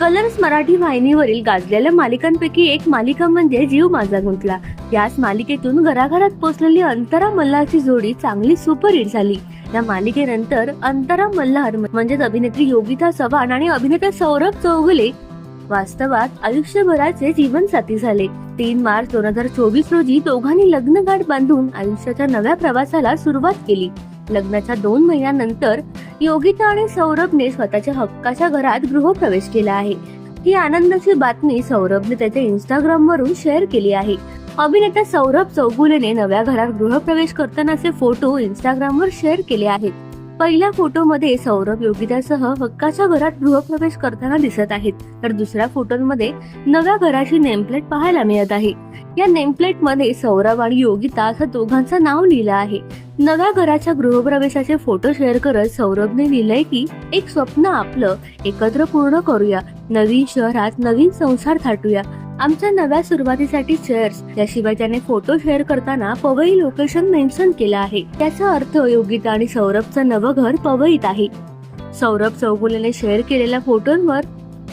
Colours Marathi वाहिनीवरील गाजलेल्या मालिकांपैकी एक मालिका म्हणजे जीव माझा गुंतला. याच मालिकेतून घराघरात पोचलेली अंतरा मल्हारची जोडी चांगली सुपरहिट झाली. या मालिकेनंतर अंतरा मल्हार म्हणजेच अभिनेत्री योगिता चव्हाण आणि अभिनेता सौरभ चौगुले वास्तवात आयुष्यभराचे जीवनसाथी झाले. तीन मार्च दोन हजार चोवीस रोजी दोघांनी लग्नगाठ बांधून आयुष्याच्या नव्या प्रवासाला सुरुवात केली. लग्नाच्या दोन महिन्यानंतर योगिता आणि सौरभने स्वतःच्या हक्काच्या घरात गृहप्रवेश केला आहे. ही आनंदाची बातमी सौरभने त्याच्या इंस्टाग्राम वरून शेअर केली आहे. अभिनेता सौरभ चौगुलेने नव्या घरात गृहप्रवेश करतानाचे फोटो इंस्टाग्राम वर शेअर केले आहेत. पहिल्या फोटोमध्ये सौरभ योगितासह हक्काच्या घरात गृहप्रवेश करताना दिसत आहेत. तर दुसऱ्या फोटोमध्ये नव्या घराची नेमप्लेट पाहायला मिळत आहे. या नेमप्लेटमध्ये सौरभ आणि योगिता असं दोघांचं नाव लिहिलं आहे. नव्या घराच्या गृहप्रवेशाचे फोटो शेअर करत सौरभने लिहिलंय की एक स्वप्न आपलं एकत्र पूर्ण करूया नवीन शहरात नवीन संसार थाटूया. आमच्या नव्या सुरुवातीसाठी शेअर्स याशिवाय त्याने फोटो शेअर करताना पवई लोकेशन मेन्शन केलं आहे. त्याचा अर्थ योगिता आणि सौरभचं नवं घर पवईत आहे. सौरभ चौगुलेने शेअर केलेल्या फोटोंवर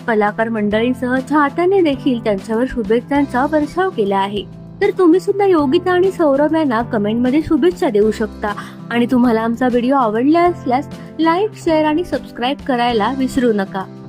कलाकार मंडळींसह चाहत्याने देखील त्यांच्यावर शुभेच्छांचा वर्षाव केला आहे. तर तुम्ही सुद्धा योगिता आणि सौरभ यांना कमेंटमध्ये शुभेच्छा देऊ शकता. आणि तुम्हाला आमचा व्हिडिओ आवडला असल्यास लाईक शेअर आणि सबस्क्राईब करायला विसरू नका.